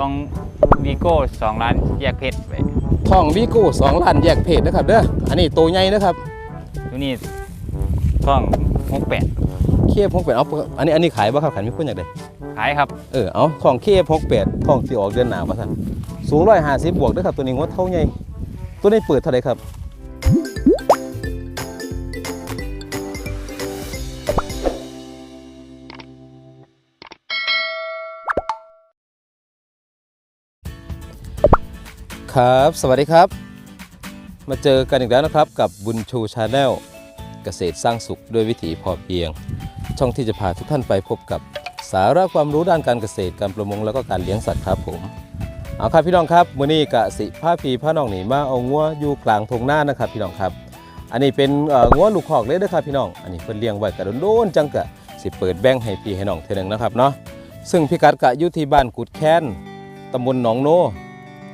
ต้องวีโก้สองล้านแยกเพชรไปทองวีโก้สองล้านแยกเพศนะครับเด้ออันนี้ตัวใหญ่นะครับตัวนี้ท่องหกแปดเคฟหกแปดเอาอันนี้อันนี้ขายบ่ครับขันมีคนอยากได้ขายครับเออเอาทองเคฟหกแปดทองสีออกเดือนหนาวป่ะท่านสูงร้อยห้าสิบบวกเด้อครับตัวนี้งวดเท่าใหญ่ตัวนี้เปิดเท่าไหร่ครับ ครับ สวัสดีครับ มาเจอกันอีกแล้วนะครับกับบุญชูชาแนลเกษตรสร้างสุขด้วยวิถีพอเพียง ช่องที่จะพาทุกท่านไปพบกับสาระความรู้ด้านการเกษตรการประมงแล้วก็การเลี้ยงสัตว์ครับผมเอาครับพี่น้องครับมื้อนี้กะสิผ้าพีผ้าน้องหนีมาเอางัวอยู่กลางทงหน้านะครับ พี่น้องครับ อันนี้เป็นเอ่องัวลูกคอกเลยนะครับพี่น้อง อันนี้เพิ่นเลี้ยงไว้กะโดนๆจังกะสิเปิดแบ่งให้พี่ให้น้องเท่านึงนะครับเนาะซึ่งพิกัดกะอยู่ที่บ้านกุดแค้นตำบลหนองโน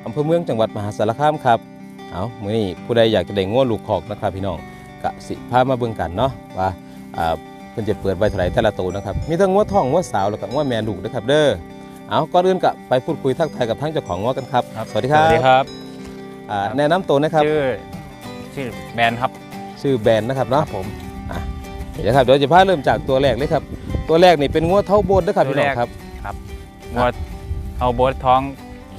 อำเภอเมืองจังหวัดมหาสารคามครับเอามื้อนี้ผู้ใดอยากจะได้งัวลูกคอกนะครับพี่น้องกะสิพามาเบิ่งกันเนาะว่าอ่าเพิ่นจะเปิดไว้เท่าไหร่แต่ละตัวนะครับมีทั้งงัวทองงัวสาวแล้วก็งัวแม่ลูกนะครับเด้อเอาก่อนอื่นก็ไปพูดคุยทักทายกับทั้งเจ้าของงัวกันครับสวัสดีครับสวัสดีครับอ่าแนะนำตัวนะครับชื่อชื่อแบรนด์ครับชื่อแบรนด์นะครับเนาะผมเดี๋ยวครับเดี๋ยวจะพาเริ่มจากตัวแรกเลยครับ ตัวแรกนี่เป็นงัวเท่าโบนนะครับพี่น้องครับงัวเอาโบสท้อง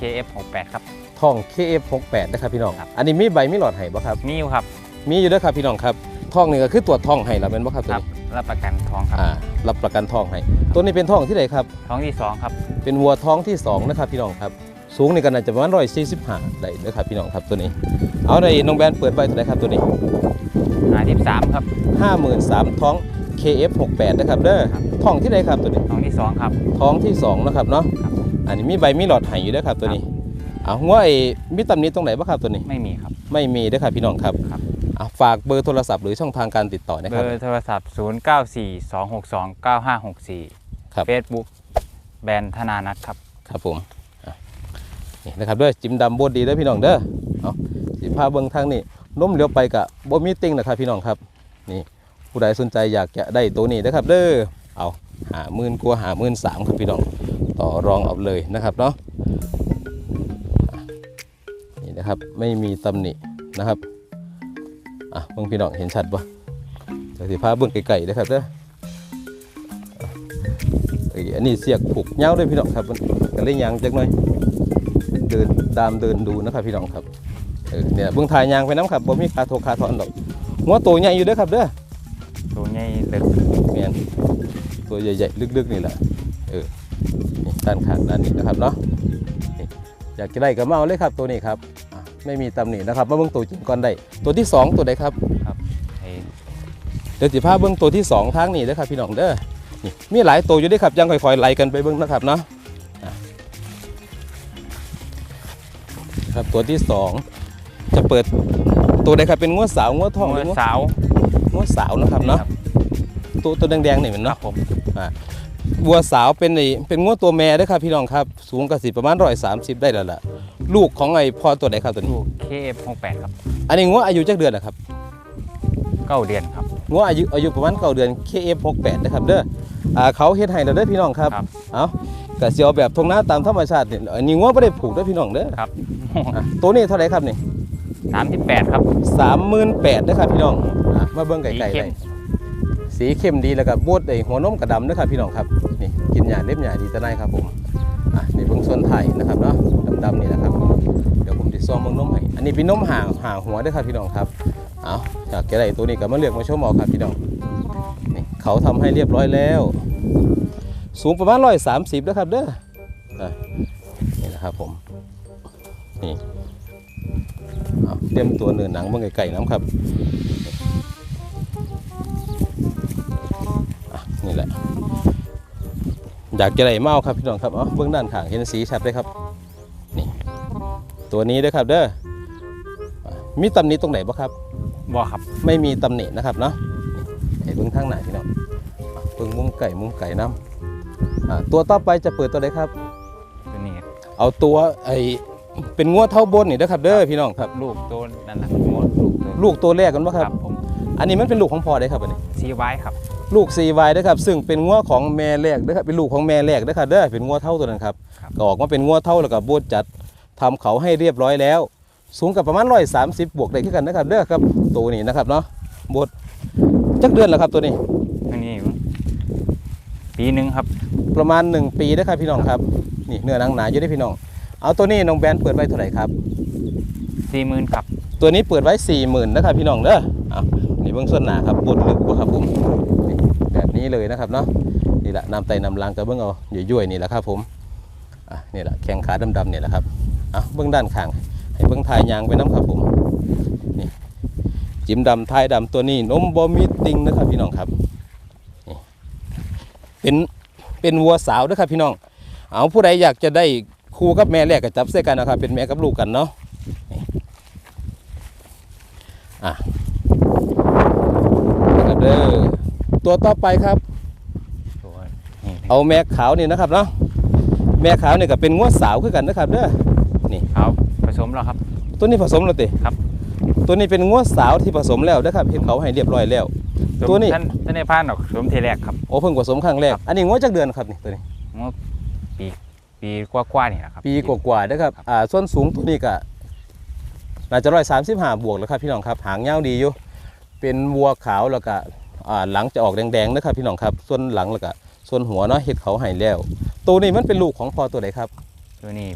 KF68 ครับ ทอง KF68 นะครับพี่น้อง ครับ อันนี้มีใบมีหลอดไห้บ่ครับ มีอยู่ครับมีอยู่เด้อครับพี่น้องครับทองนี่ก็คือตัวทองไห้แล้วแม่นบ่ครับตัวครับนี้รับประกันท้องครับอ่ารับประกันทองให้ตัวนี้เป็นทองที่ไหนครับ ท้องที่สองครับเป็นวัวท้องที่สองนะครับพี่น้องครับ สูงนี่ก็น่าจะประมาณ145ได้เด้อครับพี่น้องครับตัวนี้ เอาในน้องแบรนด์เปิดไว้เท่าไหร่ครับตัวนี้หาที่สามครับ 53,000ท้อง KF68 นะครับเด้อครับ ท้องที่ไหนครับตัวนี้ ท้องที่สองครับ ท้องที่สองนะครับเนาะครับ อันนี้มีใบมีหลอดไห้อยู่เด้อครับตัวนี้เอาหัวไอ้มีตำหนิตรงไหนบ้างครับตัวนี้ ไม่มีครับ ไม่มีเด้อครับพี่น้องครับครับ อะฝากเบอร์โทรศัพท์หรือช่องทางการติดต่อนะเบครับอร์โทรศัพท์ 0942629564 ครับ Facebook แบรนด์ธนานัทครับ ครับผมอะนี่นะครับเด้อจิ้มดำบดดีเด้อพี่น้องเด้อเอาสิพาเบิ่งทางนี้ล้มเลี้ยวไปกับบ่มีติ่งนะครับพี่น้องครับ นี่ผู้ใดสนใจอยากจะได้ตัวนี้นะครับ เด้อเอา หาหมื่นกว่าหาหมื่นสามครับพี่น้องต่อรองเอาเลยนะครับเนาะนี่นะครับไม่มีตำหนินะครับอะเบิ่งพี่น้องเห็นชัดปะเดี๋ยวสิพาเบิ่งไกลๆนะครับเด้ออันนี้เสียกผูกเงาด้วยพี่น้องครับมันเลยยางจักหน่อยเดินตามเดินดูนะครับพี่น้องครับเออเนี่ยเบื้องถ่ายยางไปน้ำครับบ่มีคาโทคาทอนดอกหัวโตใหญ่อยู่เด้อครับเด้อตัวใหญ่เล็กแม่น ตัวใหญ่ๆ ลึกๆ นี่แหละเออนี่ด้านข้างด้านนี้นะครับเนาะนี่อยากจะได้ก็มาเอาเลยครับตัวนี้ครับอะไม่มีตำหนินะครับมาเบื้องตัวจริงก่อนได้ตัวที่สองตัวใดครับไอ้เดี๋ยวสิพาเบื้องตัวที่สองทางนี้เด้อครับพี่น้องเด้อนี่มีหลายตัวอยู่เด้อครับยังค่อยๆไล่กันไปเบื้องนะครับเนาะอะครับตัวที่สองจะเปิดตัวใดครับเป็นงวดสาวงวดทองหงัรือวงวดสาวงวดสาวนะครับเนาะ ตัวตัวแดงๆนี่เหมือนครัเนาะบผมวัวสาวเป็นไอ้เป็นงวดตัวแม่เด้อครับพี่น้องครับ สูงกระสิประมาณร้อยสามสิบได้แล้วล่ะ ลูกของไอ้พ่อตัวไหนครับตัวนี้ลูก KF68 ครับอันนี้งวดอายุจักเดือนนะครับ เก้าเดือนครับงวดอายุอายุประมาณเก้าเดือน KF68 นะครับเด้ออ่าเขาเฮ็ดให้เราเด้อพี่น้องครับ ครับ เอากะสิเอาแบบทงหน้าตามธรรมชาตินี่อันนี้งวดบ่ได้ผูกเด้อพี่น้องเด้อครับอะตัวนี้เท่าไหร่ครับนี่สามสิบแปดครับ 38,000เด้อครับพี่น้องอะมาเบิ่งไกสีลๆเข้ได้ม สีเข้มดีแล้วก็บดไอหัวนมกระดำนะครับพี่น้องครับนี่กินหญ้าเล็บหญ้าดีแต่ไหนครับผมอะนี่เบิ่งส่วนไทยนะครับเนาะดำๆนี่นะครับเดี๋ยวผมจะซ่อมเบิ่งนมให้อันนี้เป็นนมห่างห่างหัวด้อครับพี่น้องครับเอาอยากจะได้ตัวนี้ก็มาเลือกมาชมเอาครับพี่น้องนี่เขาทำให้เรียบร้อยแล้ว สูงประมาณร้อยสามสิบนะครับเด้ออะนี่นะครับผมนี่เอาเตรียมตัวเนื้อหนังเบิ่งไก่ๆน้ำครับ นี่แหละ อยากจะได้เมาครับพี่น้องครับเอ๋อเบื้องด้านข้างเห็นสีชัดเลยครับนี่ตัวนี้เด้อครับเด้ออะมีตำหนิตรงไหนบ่ครับบอครับ ไม่มีตำหนินะครับเนาะนี่ให้เบื้องข้างไหนพี่น้องอะเบื้องมุมไก่มุมไก่น้ำอะตัวต่อไปจะเปิดตัวใดครับตัวนี้เอาตัวไอเป็นงวดเท่าบนนี่นะครับเด้อพี่น้องครับ ลูกตัวนั่นแหละงัวลูกตัวลูกตัวแรกกันบ่ครับผมอันนี้มันเป็นลูกของพ่อได้ครับอันนี้ซีไว้ครับ ลูก 4Y นะครับซึ่งเป็นงัวของแม่แรกนะครับเป็นลูกของแม่แรกนะครับเด้อเป็นงัวเท่าตัวนั้นครับครับก็ออกมาเป็นงัวเท่าแล้วก็บดจัดทำเขาให้เรียบร้อยแล้ว สูงกับประมาณ130บวกได้คือกันนะครับเด้อครับตัวนี้นะครับเนาะบดจักเดือนแล้วครับตัวนี้อันนี้ปีหนึ่งครับ ประมาณ1ปีนะครับพี่น้องครับนี่เนื้อหนังหนาอยู่ได้อพี่น้อง เอาตัวนี้น้องแบนเปิดไว้เท่าไหร่ครับสี่หมื่นครับ ตัวนี้เปิดไว้4 0,000นะครับพี่น้องเด้อเอานี่เบื้องส่วนหนาครับบดลึกบ่ครับผม นี่เลยนะครับเนาะนี่แหละนำไตนำลังกับเบื้องเอาย่อยๆนี่แหละครับผมอะนี่แหละแข้งขาดำๆเนี่ยแหละครับเอาเบื้องด้านข้างให้เบื้องทายยางไปน้ำครับผมนี่จิ้มดำทายดำตัวนี้นมบอมีติงนะครับพี่น้องครับเป็นเป็นวัวสาวนะครับพี่น้อง เอาผู้ใดอยากจะได้คู่กับแม่แรกก็จับเส้กันนะครับ เป็นแม่กับลูกกันเนาะนะครับเด้อ ตัวต่อไปครับตัวนี้เอาแม่ขาวนี่นะครับเนาะแม่ขาวนี่ก็เป็นงวดสาวคือกันนะครับเด้อเอาผสมแล้วครับ ตัวนี้ผสมแล้วติครับ ตัวนี้เป็นงวดสาวที่ผสมแล้วนะครับเห็นเขาให้เรียบร้อยแล้ว ตัวนี้ท่านท่านในพานออกสวมเทแรกครับโอ้เพิ่งผสมครั้งแรกอันนี้งวดจักเดือนครับนี่ตัวนี้เมื่อปีปีกว่าๆนี่แหละครับปีกว่าๆนะครับอ่าส่วนสูงตัวนี้ก็น่าจะร้อยสามสิบห้าบวกแล้วครับพี่น้องครับหางยาวดีอยู่เป็นวัวขาวแล้วก็อ่า หลังจะออกแดงๆนะครับพี่น้องครับ ส่วนหลังแล้วก็ส่วนหัวเนาะเห็ดเขาให้แล้ว ตัวนี้มันเป็นลูกของพ่อตัวไหนครับ ตัวนี้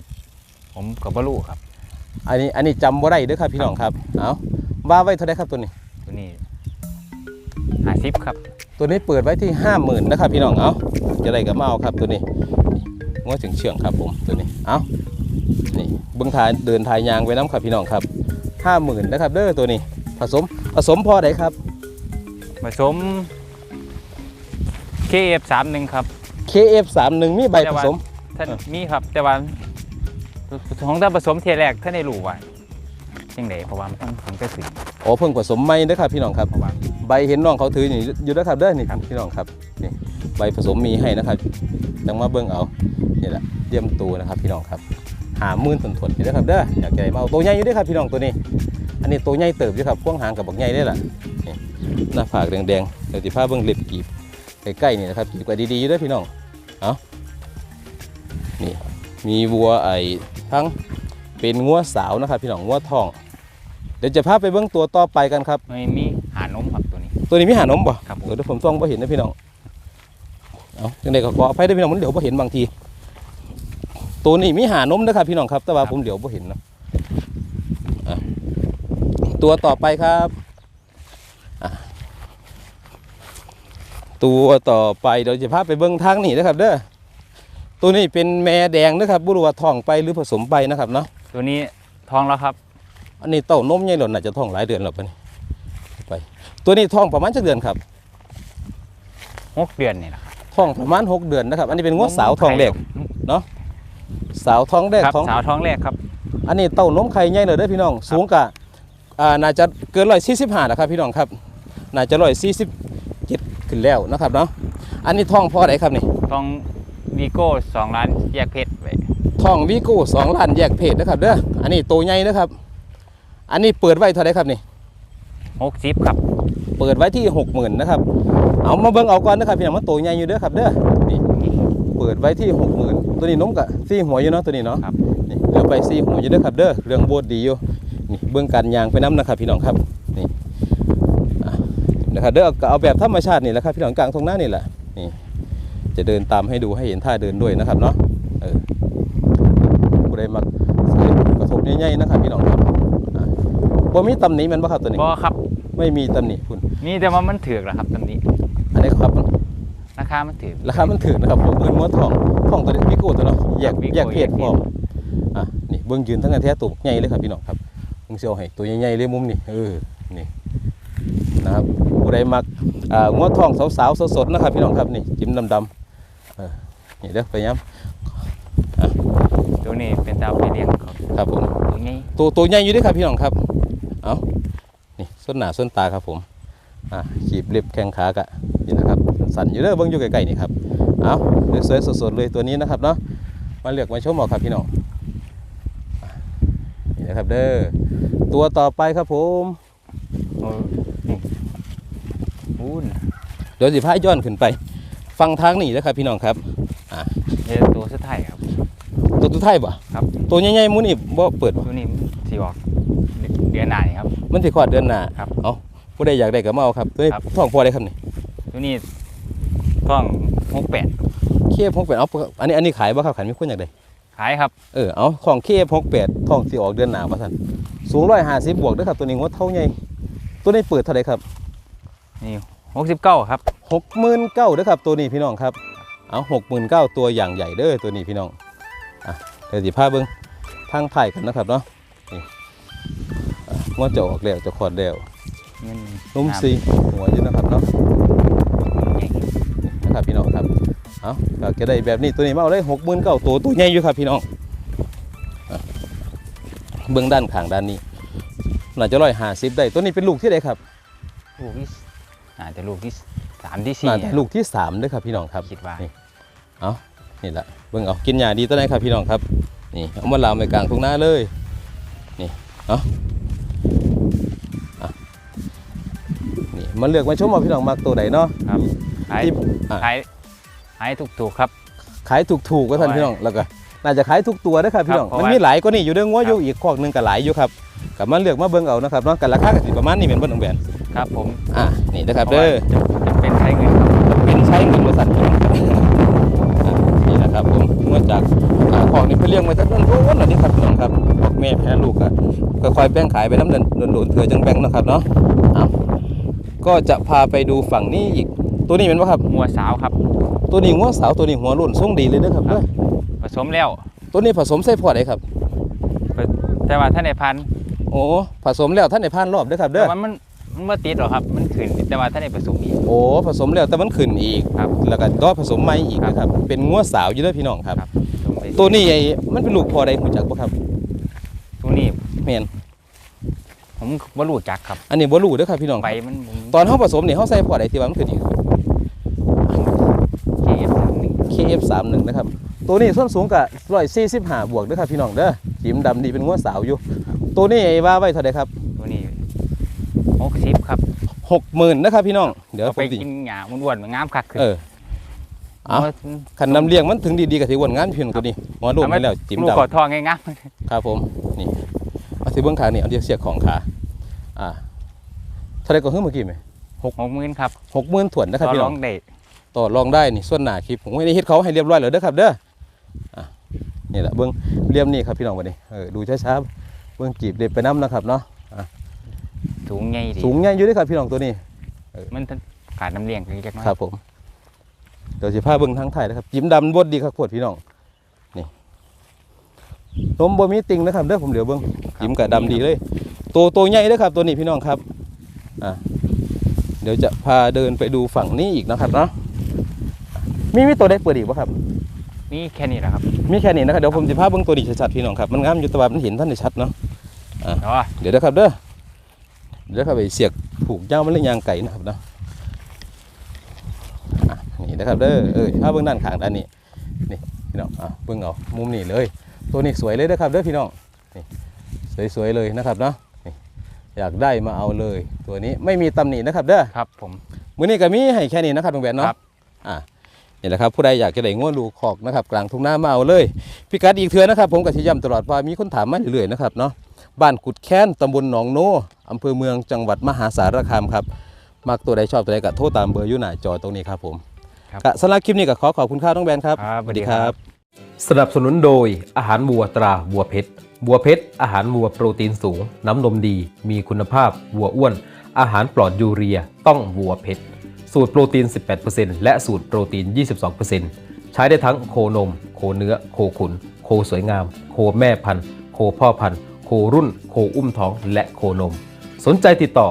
ผมกับบลูครับ อันนี้อันนี้จำบ่ได้เด้อครับพี่น้องครับ เอาว่าไว้เท่าไหรครับตัวนี้ ตัวนี้ห้าสิบครับ ตัวนี้เปิดไว้ที่ห้าหมื่นนะครับพี่น้องเอาจะได้กับมาเอาครับตัวนี้งอถึงเชื่องครับผมตัวนี้ เอานี่เบื้องทายเดินทายยางไว้น้ำครับพี่น้องครับห้าหมื่นนะครับเด้อตัวนี้ ผสมผสมพอไหนครับ ผสม KF สามหนึ่งครับ KF31 มีใบผสมท่านเออมีครับ แต่ว่าของท่านผสมเทแรกท่านได้รู้ว่ายังไงเพราะว่ามันต้องผมก็สื่อโอ้เพิ่งผสมไม่นะครับพี่น้องครับเพราะว่าใบเห็นน้องเขาถืออยู่อยู่นะครับเด้อนี่พี่น้องครับนี่ใบผสมมีให้นะครับจังมาเบิ่งเอานี่แหละเยี่ยมตัวนะครับพี่น้องครับหามื่นถนถนอยู่เด้อครับเด้ออยากใหญ่มาเอาตัวใหญ่อยู่เด้อครับพี่น้องตัวนี้ อันนี้ตัวใหญ่เติบอยู่ครับพ่วงหางกับบักใหญ่ได้อล่ะนี่ หน้าผากแดงๆเดี๋ยวสิพาเบิ่งเล็บกีบใกล้ๆนี่นะครับกีบกว่าดีๆอยู่เด้อพี่น้องเอานี่มีวัวไอ้ทั้งเป็นงัวสาวนะครับ พี่น้องงัวทอง เดี๋ยวจะพาไปเบิ่งตัวต่อไปกันครับไม่มีหานมครับตัวนี้ ตัวนี้มีหานมบ่ครับผมเดี๋ยวผมส่องบ่เห็นนะพี่น้องเอาจังไดก็ขออภัยด้วยพี่น้องมันเดี๋ยวบ่เห็นบางที ตัวนี้มีหานมนะครับพี่น้องครับ แต่ว่าผมเดี๋ยวบ่เห็นเนาะอะตัวต่อไปครับอะ ตัวต่อไปเดี๋ยวจะพาไปเบิ่งทางนี่นะครับเด้อตัวนี้เป็นแม่แดงนะครับบ่รู้ว่าท้องไปหรือผสมไปนะครับเนาะตัวนี้ท้องแล้วครับ อันนี้เต้านมใหญ่หล่นน่าจะท้องหลายเดือนแล้วปะนี่ไป ตัวนี้ท้องประมาณจักเดือนครับหกเดือนนี่แหละครับท้องประมาณ6เดือนนะครับ อันนี้เป็นงวดสาวทองแรกสาวทองแรกครับท้องสาวท้องแรกครับ อันนี้เต้านมไข่ใหญ่เลยเด้อพี่น้อง สูงกะอ่าน่าจะเกินร้อยสี่สิบห้านะครับพี่น้องครับน่าจะร้อยสี่สิบเจ็ด ขึ้นแล้วนะครับเนาะอันนี้ท้องพ่อไหนครับนี่ท้องวีโก้สองล้านแยกเพชรไว้ท้องวีโก้สองล้านแยกเพศนะครับเด้ออันนี้ตัวใหญ่นะครับ อันนี้เปิดไว้เท่าไหรครับนี่หกสิบครับ เปิดไว้ที่หกหมื่นนะครับ เอามาเบิ่งเอาก่อนนะครับพี่น้องมันตัวใหญ่อยู่เด้อครับเด้อนี่เปิดไว้ที่หกหมื่นตัวนี้นมกะซี่หัวอยู่เนาะตัวนี้เนาะครับนี่เหลือไปซี่หัวอยู่เด้อครับเด้อเรื่องโบดดีอยู่นี่เบื้องการยางไปน้ำนะครับพี่น้องครับนี่อะ นะครับเด้อก็เอาแบบธรรมชาตินี่แหละครับพี่น้องกลางตรงหน้านี่แหละนี่จะเดินตามให้ดูให้เห็นท่าเดินด้วยนะครับเนาะเออผู้ใดมักใส่กระทบใหญ่ๆนะครับพี่น้องครับอะบ่มีตำหนิแมันบ่ครับตัวนี้บอครับ ไม่มีตำหนิคุณมีแต่ว่ามันถือกแหละครับตำนี้อันนี้ครับราคามันถือกราคามันถึงนะครับผมเงินม้วนทองทองตัวนี้วิโก้ตัวเนาะแยกวิโก้แยกเพศแยกเพศพร้อมอะนี่เบื้องยืนทั้งกันแท้ตัวใหญ่เลยครับพี่น้องครับมึงเสียวให้ตัวใหญ่ๆเลยมุมนี่เออนี่ นะครับผู้ใดมักอ่าง้วทองสาวๆสดๆนะครับพี่น้องครับนี่จิ้มดำๆเออนี่เด้อไปย้ตัวนี้เป็นดาวไปเลี้ยงเขาำครับผมตัวนี้ตัวตัวใหญ่อยู่เด้วยครับพี่น้องครับเอานี่ส้นหน้าส้นตาครับผมอะขีบเล็บแข้งขากะนี่นะครับสั่นอยู่เด้อเบื้องอยู่ไกลๆนี่ครับเอาสวยๆสดๆเลยตัวนี้นะครับเนาะมาเลือกมาชมเอาครับพี่น้องอะนี่นะครับเด้อตัวต่อไปครับผม โอ้นี่อู้นเดี๋ยวสิพาย้อนขึ้นไป ฟังทางนี้นะครับพี่น้องครับเดี๋ยวตัวสุดท้ายครับ ตัวตัวไทายบ่ครับตัวใหญ่ๆหมูนี่บ่เปิดบ่ตัวนี้สีออกเดือนหน้านี่ครับ มันสิคลอดเดือนหน้าครับ เอาผู้ใดอยากได้ก็มาเอาครับตัวนี้ครับ ท้องพอได้ครับนี่ตัวนี้ต้องหกแปดเคฟ68เอาอันนี้อันนี้ขายบ่ครับขายมีคนอยากได้ขายครับเออเอาของเคฟ68ท้องสิออกเดือนหน้าว่าซั่นสูง150บวกเด้อครับตัวนี้งดเท่าใหญ่ตัวนี้เปิดเท่าไหร่ครับนี่ หกสิบเก้าครับหกหมื่นเก้าเด้อครับ ตัวนี้พี่น้องครับ เอาหกหมื่นเก้าตัวอย่างใหญ่เด้อตัวนี้พี่น้อง อะเดี๋ยวสิพาเบิ้งทางไผ่กันนะครับเนาะ นี่อะงอจะออกแล้วจะขอดแล้วเงินนุ่มซีหัวอยู่นะครับเนาะใหญ่นี่นะครับพี่น้องครับเอาอยากจะได้แบบนี้ตัวนี้มาเอาเลยหกหมื่นเก้าตัวตัวใหญ่อยู่ครับพี่น้องอะเบื้องด้านข้างด้านนี้น่าจะร้อยห้าสิบได้ตัวนี้เป็นลูกที่ใดครับลูกที่ อาจจะลูกที่สามที่สี่น่าจะลูกที่สามเด้วยครับพี่น้องครับคิดว่านี่นี่แหละเบิ่งเอากินยาดีตัวไหนครับพี่น้องครับนี่เอามาลามไปกลางทุ่งนาเลยนี่เอาอะนี่มาเลือกมาชมว่าพี่น้องมักตัวไหนเนาะครับขายที่อะขายขายถูกๆครับ ขายถูกๆก็ท่านพี่น้องแล้วก็น่าจะขายทุกตัวนะครับพี่น้องครับมันเพราะว่ามีหลายกว่านี่อยู่เด้องัวครับอยู่อีกคอกหนึงก็หลายอยู่ครับกับมาเลือกมาเบิ่งเอานะครับเนาะกันราคาก็สิประมาณนี้เป็นเบิ่งแบน ครับผมอะนี่นะครับเด้อจะเป็นใช้เงินครับเป็นใช้เงินบริษัทอะนี่นะครับผมมาจากอ่าของนี่เพื่อเลี้ยงไว้ตั้งแต่ต้นๆนี่ครับพี่น้องครับบอกแม่แพ้ลูกก็ค่อยๆแบ่งขายไปน้ำเดินโดนๆเถื่อจังแบ่งเนาะครับเนาะเอาก็จะพาไปดูฝั่งนี้อีกตัวนี้เป็นว่าครับมัวสาวครับ ตัวนี้หัวสาวตัวนี้หัวรุ่นทรงดีเลยเด้อครับเด้อผสมแล้ว ตัวนี้ผสมใส่พอดไดครับแต่ว่าท่านในพันธุ์โอ้ผสมแล้วท่านในพานรอบเด้อครับเด้แต่อว่ามัน มันมาติดหรอกครับ มันขึ้นแต่ว่าท่านในผสมอีก โอ้ผสมแล้วแต่มันขึ้นอีกครับแล้วก็ก็ผสมใหม่อีกครับ นะครับ เป็นงัวสาวอยู่เด้อพี่น้องครับ ครับผสมไปตัวนี้ไอ้มันเป็นลูกพอใดรู้จักบ่ครับตัวนี้แม่นผมบ่รู้จักครับอันนี้บ่รู้เด้อครับพี่น้องใบมันตอนเฮาผสมนี่เฮาใส่พอใดที่ว่ามันขึ้นอีก เกฟสามหนึ่ง KF31 นะครับ ตัวนี้ส้นสูงกับ145บวกเด้อครับพี่น้องเด้อขีมดำดีเป็นงัวสาวอยู่ ตัวนี้ไอ้ว่าไว้เท่าใดครับตัวนี้ห กสิบครับ60,000นะครับพี่น้อง เดี๋ยวเอาผไปมสิกินหญ้ามันอ้วนมันงามคักขึ้นเออ เอาคันน้ำเลี้ยงมันถึงดีๆก็สิอ้วนงานพี่น้องตัวนี้หัวโลกไปแล้วจิ้มลูกดำกอดทองง่ายครับผมนี่เอาสิเบิ่งขานี่เอาเดี๋ยวเสียกของขาอ่าเท่าใดก็คือเมื่อกี้ไหมๆหกหมื่นครับ60,000ถ้วนนะครับต่อพี่รน้อองงได้ต่อรองได้นี่ส่วนหน้าคลิปผมไม่ได้เฮ็ดเขาให้เรียบร้อยแล้วเด้อครับเด้ออะนี่แหละเบิ้งเรียมนี่ครับพี่น้องวันนี้เออดูช้าๆเบิ้งจีบเด็ดไปน้ำนะครับเนาะ สูงใหญ่ดีสูงใหญ่อยู่เด้วยครับพี่น้องตัวนี้ มันขาดน้ำเลี้ยงเล็กน้อยครับผมเดี๋ยวสิพาเบิ้งทางไทยนะครับจิ้มดำบดดีครับโคตรพี่น้องนี่นมบ่มีติงนะครับเด้อผมเหลียวเบิ้งจิ้มกับดำดีเลยตัวตัวใหญ่เด้อครับ ตัวนี้พี่น้องครับอะเดี๋ยวจะพาเดินไปดูฝั่งนี้อีกนะครับเนาะมีมีตัวได้เปิดอีกป่ะครับนี่แค่นี้แหละครับ มีแค่นี้นะครับเดี๋ยวผมจะพาเบิ่งตัวนี้ชัดๆพี่น้องครับมันงามอยู่แตะวันมันเห็นท่านได้ชัดเนาะเนาะเดี๋ยวนะครับเด้อ เดี๋ยวครับไปเสียกผูกเจ้ามันเล่นยางไก่นะครับเนาะอะนี่นะครับเด้อเออพาเบิ่งด้านข้างด้านนี้นี่พี่น้องอะเบิ่งเอามุมนี้เลย ตัวนี้สวยเลยนะครับเด้อพี่น้องนี่สวยๆเลยนะครับเนาะนี่อยากได้มาเอาเลย ตัวนี้ไม่มีตำหนินะครับเด้อครับผมมื้อนี้ก็มีให้แค่นี้นะครับตรงแบนเนาะครับอ่านี่แหละครับผู้ใดอยากจะได้ง้วลูกขอกนะครับกลางทุ่งนามาเอาเลยพิกัดอีกเทือนะครับ ผมกับชิย้ำตลอดว่ามีคนถามมาเรื่อยๆนะครับเนาะ บ้านกุดแค้นตำบลหนองโนอำเภอเมืองจังหวัดมหาสารคามครับมักตัวใดชอบตัวใดก็โทรตามเบอร์อยู่หน้าจอตรงนี้ครับผมครับ ก็สำหรับคลิปนี้ก็ขอขอบคุณครับน้องแบนครับ ครับสวัสดีครับ สนับสนุนโดยอาหารวัวตราวัวเพชรวัวเพชรอาหารวัวโปรตีนสูง น้ำนมดี มีคุณภาพวัวอ้วน อาหารปลอดยูเรีย ต้องวัวเพชรสูตรโปรตีน 18%และสูตรโปรตีน 22%ใช้ได้ทั้งโคนม โคเนื้อ โคขุน โคสวยงาม โคแม่พันธุ์ โคพ่อพันธุ์ โครุ่น โคอุ้มท้อง และโคนม สนใจติดต่อ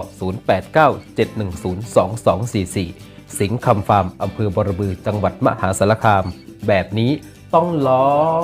0897102244 สิงห์คำฟาร์มอำเภอบรบือจังหวัดมหาสารคาม แบบนี้ต้องลอง